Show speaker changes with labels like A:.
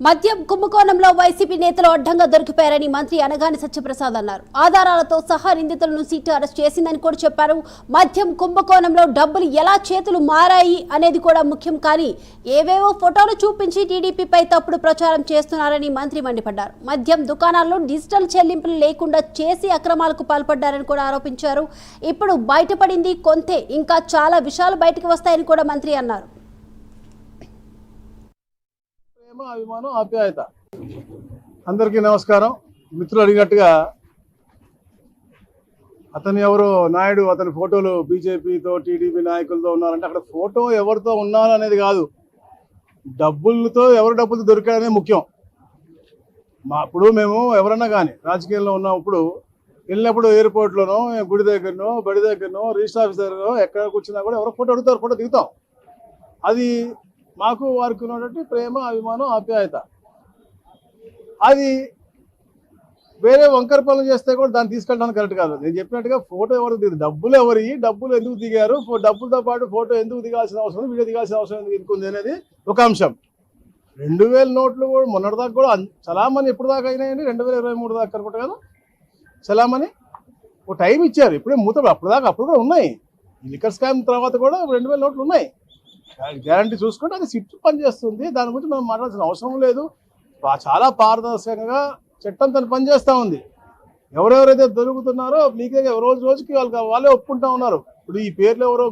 A: మద్యం కుంభకోణంలో వైసీపీ నేతలు అడ్డంగా దొరికిపోయారని మంత్రి అనగాని సత్యప్రసాద్ అన్నారు. ఆధారాలతో సహా నిందితులను సీటు అరెస్ట్ చేసిందని కూడా చెప్పారు. మద్యం కుంభకోణంలో డబ్బులు ఎలా చేతులు మారాయి అనేది కూడా ముఖ్యం కానీ ఏవేవో ఫోటోలు చూపించి టీడీపీపై తప్పుడు ప్రచారం చేస్తున్నారని మంత్రి మండిపడ్డారు. మద్యం దుకాణాల్లో డిజిటల్ చెల్లింపులు లేకుండా చేసి అక్రమాలకు పాల్పడ్డారని కూడా ఆరోపించారు. ఇప్పుడు బయటపడింది కొంతే. ఇంకా చాలా విషయాలు బయటకు వస్తాయని కూడా మంత్రి అన్నారు.
B: ప్రేమ అభిమానం ఆప్యాయత. అందరికీ నమస్కారం. మిత్రులు అడిగినట్టుగా అతను ఎవరు నాయుడు అతని ఫోటోలు బీజేపీతో టీడీపీ నాయకులతో ఉన్నారంటే అక్కడ ఫోటో ఎవరితో ఉన్నారనేది కాదు. డబ్బులతో ఎవరు డబ్బులు దొరికాడనే ముఖ్యం. మా అప్పుడు మేము ఎవరన్నా కానీ రాజకీయాల్లో ఉన్నప్పుడు వెళ్ళినప్పుడు ఎయిర్పోర్ట్లోనో గుడి దగ్గరనో బడి దగ్గరనో రిజిస్టర్ ఆఫీస్ ఎక్కడ కూర్చున్నా కూడా ఎవరో ఫోటో అడుగుతారు ఫోటో దిగుతాం. అది మాకు వారికి ఉన్నటువంటి ప్రేమ అభిమానం ఆప్యాయత. అది వేరే వంకర పనులు చేస్తే కూడా దాన్ని తీసుకెళ్ళడానికి కరెక్ట్ కాదు. నేను చెప్పినట్టుగా ఫోటో ఎవరు దిగు డబ్బులు ఎవరి డబ్బులు ఎందుకు దిగారు? డబ్బులతో పాటు ఫోటో ఎందుకు దిగాల్సిన అవసరం వీడియో దిగాల్సిన అవసరం ఎందుకు ఎందుకుంది అనేది ఒక అంశం. రెండు వేల నోట్లు కూడా మొన్నటిదాకా కూడా చలామని చలామణి ఎప్పుడు దాకా అయినాయండి? రెండు వేల ఇరవై మూడు దాకా అనుకుంటా కదా. చలామణి ఒక టైం ఇచ్చారు. ఇప్పుడే మూత అప్పుడు దాకా అప్పుడు కూడా ఉన్నాయి. ఈ లిక్కర్ స్కామ్ తర్వాత కూడా రెండు వేల నోట్లు ఉన్నాయి. గ్యారంటీ చూసుకుంటే అది సిట్ పనిచేస్తుంది దాని గురించి మనం మాట్లాడాల్సిన అవసరం లేదు. చాలా పారదర్శకంగా చట్టం తను పనిచేస్తూ ఉంది. ఎవరెవరైతే దొరుకుతున్నారో మీకే రోజు రోజుకి వాళ్ళకి వాళ్ళే ఒప్పుకుంటా ఉన్నారు. ఇప్పుడు ఈ పేర్లు ఎవరో